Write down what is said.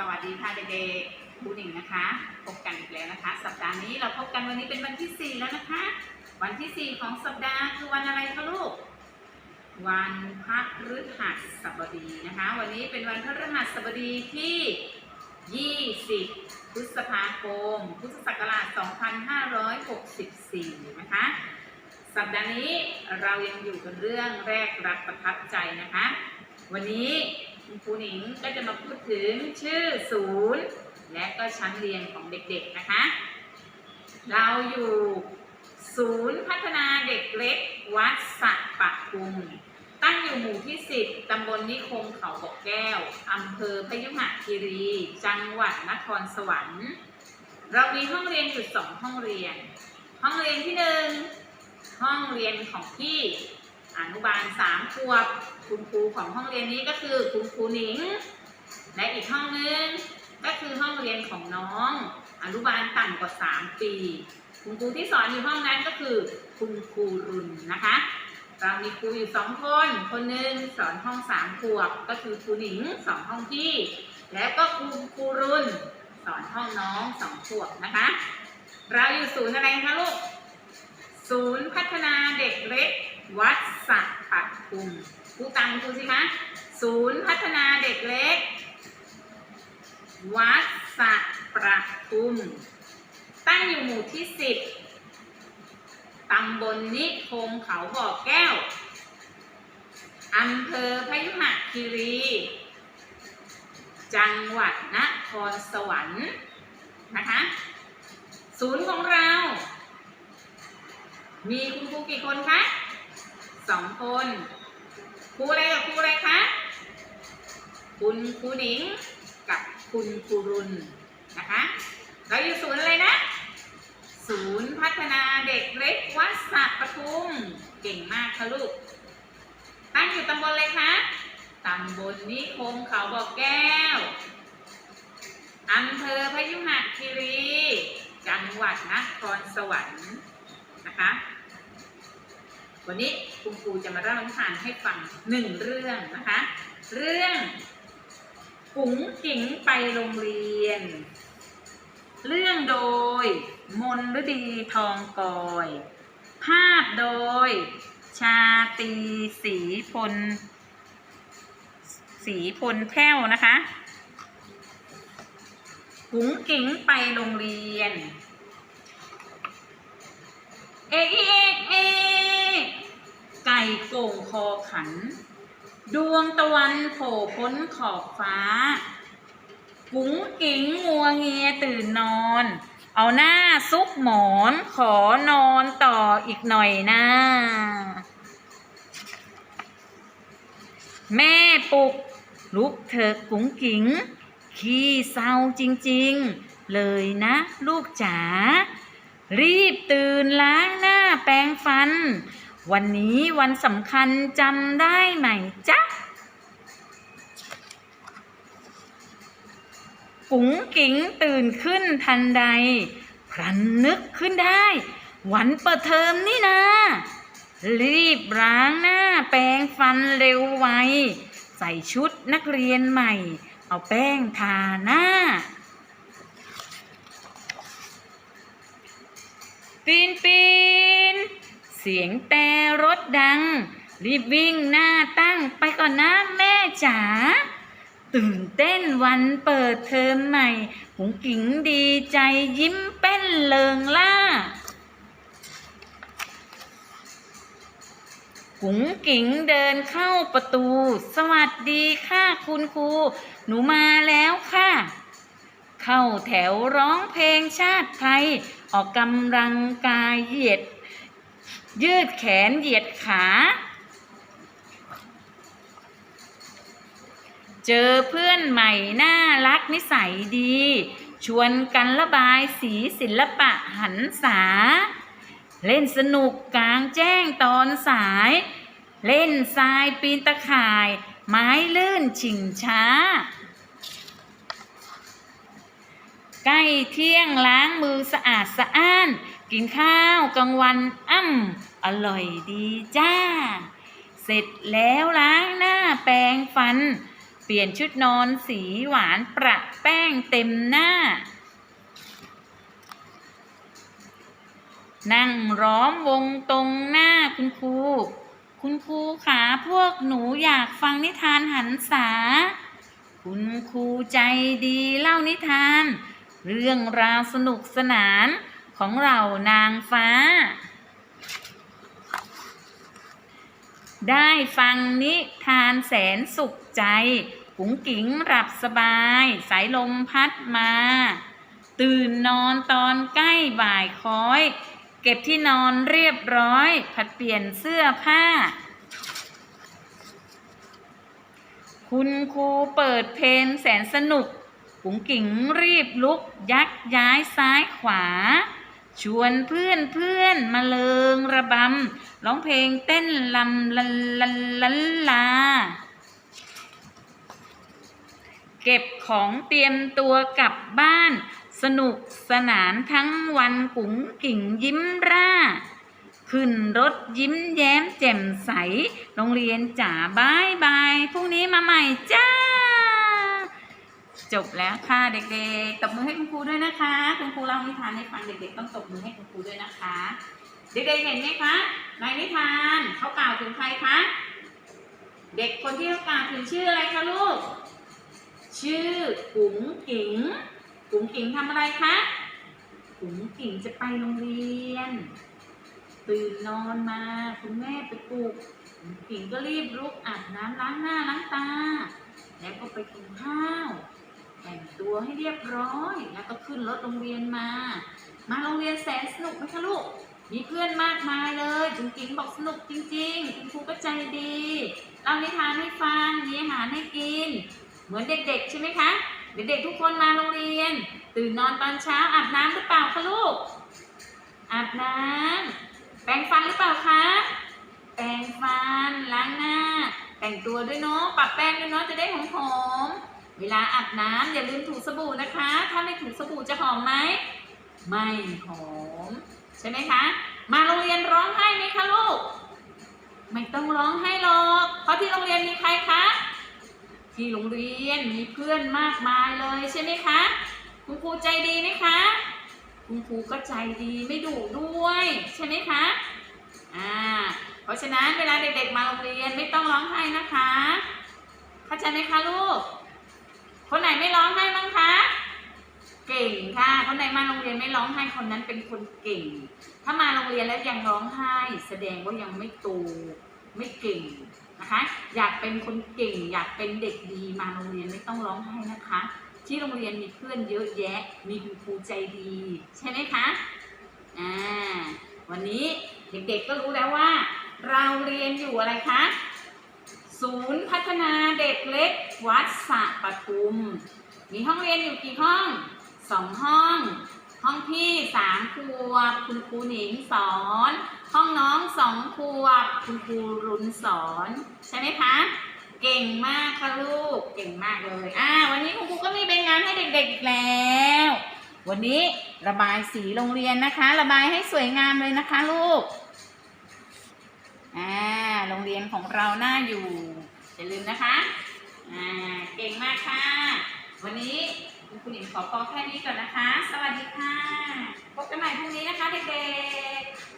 สวัสดีค่ะเด็กๆครูหนิงนะคะ พบกันอีกแล้วนะคะ สัปดาห์นี้เราพบกันวันนี้เป็นวันที่ 4 แล้วนะคะ วันที่ 4 ของสัปดาห์คือวันอะไรคะลูก วันพฤหัสบดีนะคะ วันนี้เป็นวันพระฤหัสบดีที่ 20 พฤษภาคม พุทธศักราช 2564 นะคะ สัปดาห์นี้เรายังอยู่กันเรื่องแรกรักประทับใจนะคะ วันนี้ คุณครูหนิงก็จะมาพูดถึงชื่อศูนย์และก็ชั้นเรียนของเด็กๆนะคะ เราอยู่ศูนย์พัฒนาเด็กเล็กวัดสะปะทุม ตั้งอยู่หมู่ที่ 10 ตำบลนิคมเขาบกแก้ว อำเภอพยุหคีรี จังหวัดนครสวรรค์ เรามีห้องเรียนอยู่สองห้องเรียน ห้องเรียนที่หนึ่งห้องเรียนของพี่ อนุบาลสามขวบ คุณครูของห้องเรียนนี้ก็คือคุณครูหนิง และอีกห้องนึงก็คือห้องเรียนของน้อง อนุบาลต่ำกว่า 3 ปี คุณครูที่สอนอยู่ห้องนั้นก็คือคุณครูรุนนะคะ เรามีครูอยู่สองคน คนหนึ่งสอนห้องสามขวบก็คือครูหนิงสอนห้องพี่ แล้วก็ครูครูรุนสอนห้องน้องสองขวบนะคะ เราอยู่ศูนย์อะไรคะลูก ศูนย์พัฒนาเด็กเล็กวัด สระปัดคุมครูตังครูสิคะศูนย์พัฒนาเด็กเล็ก วัดสระประทุม ตั้งอยู่หมู่ที่สิบตำบลนิคมเขาบ่อแก้ว อำเภอพยุหคีรี จังหวัดนครสวรรค์นะคะ ศูนย์ของเรา มีคุณครูกี่คนคะ สองคนครูอะไรกับครูอะไรคะคุณครูหนิงกับคุณครูรุนนะคะเราอยู่ศูนย์อะไรนะ ศูนย์พัฒนาเด็กเล็กวัดสระปทุมเก่งมากค่ะลูก ตั้งอยู่ตำบลอะไรคะตำบลนิคมเขาบ่อแก้วอำเภอพยุหคีรี จังหวัดนครสวรรค์นะคะ วันนี้คุณครูจะมาเล่านิทานให้ฟังหนึ่งเรื่องนะคะ เรื่องปุ๋งกิ่งไปโรงเรียน เรื่องโดย มนฤดีทองกอย ภาพโดย ชาตีสีพล สีพลแพ้วนะคะปุ๋งกิ่งไปโรงเรียน เอกเอกเอก ก่โก่งคอขัน ดวงตะวันโผล่พ้นขอบฟ้า กุ้งกิ้งงัวเงียตื่นนอน เอาหน้าซุกหมอนขอนอนต่ออีกหน่อยนะแม่ปลุก ลุกเถอะกุ้งกิ้งขี้เศร้าจริงๆ เลยนะ ลูกจ๋ารีบตื่นล้างหน้าแปรงฟัน วันนี้วันสำคัญจำได้ไหมจ๊ะกุ๋งกิ๋งตื่นขึ้นทันใดพลันนึกขึ้นได้ วันเปิดเทอมนี่นะ รีบล้างหน้าแปรงฟันเร็วไว ใส่ชุดนักเรียนใหม่ เอาแป้งทาหน้า ปีนปีน เสียงแต่รถดัง รีบวิ่งหน้าตั้งไปก่อนนะแม่จ๋าตื่นเต้นวันเปิดเทอมใหม่หุงกิ๋งดีใจยิ้มเป้นเลิงล่ากุ๋งกิ๋งเดินเข้าประตู สวัสดีค่ะคุณครู หนูมาแล้วค่ะ เข้าแถวร้องเพลงชาติไทย ออกกำลังกายเหยียด ยืดแขนเหยียดขา เจอเพื่อนใหม่น่ารักนิสัยดี ชวนกันระบายสีศิลปะหันษา เล่นสนุกกลางแจ้งตอนสาย เล่นทรายปีนตะข่าย ไม้ลื่นชิงช้าใกล้เที่ยงล้างมือสะอาดสะอ้าน กินข้าวกลางวันอ้ำอร่อยดีจ้า เสร็จแล้วล้างหน้าแปรงฟัน เปลี่ยนชุดนอนสีหวานประแป้งเต็มหน้า นั่งร้อมวงตรงหน้าคุณครู คุณครูขาพวกหนูอยากฟังนิทานหันษา คุณครูใจดีเล่านิทาน เรื่องราวสนุกสนาน ของเรานางฟ้า ได้ฟังนิทานแสนสุขใจกุ๋งกิ๋งหลับสบาย สายลมพัดมา ตื่นนอนตอนใกล้บ่ายคอย เก็บที่นอนเรียบร้อย ผัดเปลี่ยนเสื้อผ้า คุณครูเปิดเพลงแสนสนุกกุ๋งกิ๋งรีบลุกยักย้ายซ้ายขวา ชวนเพื่อนเพื่อนมาเลิงระบำร้องเพลงเต้นลำลันลันลันลา เก็บของเตรียมตัวกลับบ้าน สนุกสนานทั้งวันกุ๋งกิ่งยิ้มร่า ขึ้นรถยิ้มแย้มแจ่มใส โรงเรียนจ๋าบายบายพรุ่งนี้มาใหม่จ้า จบแล้วค่ะเด็กๆ ตบมือให้คุณครูด้วยนะคะ คุณครูเล่านิทานให้ฟังเด็กๆ ต้องตบมือให้คุณครูด้วยนะคะ เด็กๆ เห็นไหมคะในนิทานเขากล่าวถึงใครคะ เด็กคนที่เขากล่าวถึงชื่ออะไรคะลูก ชื่อกุ๋งกิ๋งกุ๋งกิ๋งทำอะไรคะกุ๋งกิ๋งจะไปโรงเรียน ตื่นนอนมาคุณแม่ไปปลุกกุ๋งกิ๋งก็รีบลุกอาบน้ำล้างหน้าล้างตา แล้วก็ไปกินข้าว แต่งตัวให้เรียบร้อย แล้วก็ขึ้นรถโรงเรียนมา มาโรงเรียนแสนสนุกไหมคะลูก มีเพื่อนมากมายเลยจุ๋งกิ๋งบอกสนุกจริง ๆ คุณครูก็ใจดีเล่านิทานให้ฟังมีอาหารให้กิน เหมือนเด็กๆใช่ไหมคะเด็กๆทุกคนมาโรงเรียน ตื่นนอนตอนเช้าอาบน้ำหรือเปล่าคะลูก อาบน้ำแปรงฟันหรือเปล่าคะแปรงฟันล้างหน้า แต่งตัวด้วยเนาะปรับแป้งด้วยเนาะจะได้หอมๆ เวลาอาบน้ำอย่าลืมถูสบู่นะคะ ถ้าไม่ถูสบู่จะหอมไหม ไม่หอม ใช่ไหมคะ มาโรงเรียนร้องไห้ไหมคะลูก ไม่ต้องร้องไห้หรอก เพราะที่โรงเรียนมีใครคะ ที่โรงเรียนมีเพื่อนมากมายเลยใช่ไหมคะ คุณครูใจดีไหมคะ คุณครูก็ใจดีไม่ดุด้วย ใช่ไหมคะ อ่า เพราะฉะนั้นเวลาเด็กๆมาโรงเรียนไม่ต้องร้องไห้นะคะ เข้าใจไหมคะลูก คนไหนไม่ร้องไห้บ้างคะ เก่งค่ะ คนไหนมาโรงเรียนไม่ร้องไห้คนนั้นเป็นคนเก่ง ถ้ามาโรงเรียนแล้วยังร้องไห้ แสดงว่ายังไม่โตไม่เก่งนะคะ อยากเป็นคนเก่ง อยากเป็นเด็กดีมาโรงเรียนไม่ต้องร้องไห้นะคะ ที่โรงเรียนมีเพื่อนเยอะแยะ มีคุณครูใจดี ใช่ไหมคะอ่าวันนี้เด็กๆก็รู้แล้วว่า เราเรียนอยู่อะไรคะศูนย์พัฒนาเด็กเล็ก วัดสะปทุม มีห้องเรียนอยู่กี่ห้อง สองห้อง ห้องพี่สามขวบคุณครูหนิงสอน ห้องน้องสองขวบคุณครูรุนสอน ใช่ไหมคะ เก่งมากค่ะลูก เก่งมากเลย อ่า วันนี้คุณครูก็มีเป็นงานให้เด็กๆอีกแล้ว วันนี้ระบายสีโรงเรียนนะคะ ระบายให้สวยงามเลยนะคะลูก อ่า โรงเรียนของเราน่าอยู่อย่าลืมนะคะ อ่าเก่งมากค่ะ วันนี้คุณคุณหนิงขอพอแค่นี้ก่อนนะคะ สวัสดีค่ะ พบกันใหม่พรุ่งนี้นะคะเด็กๆ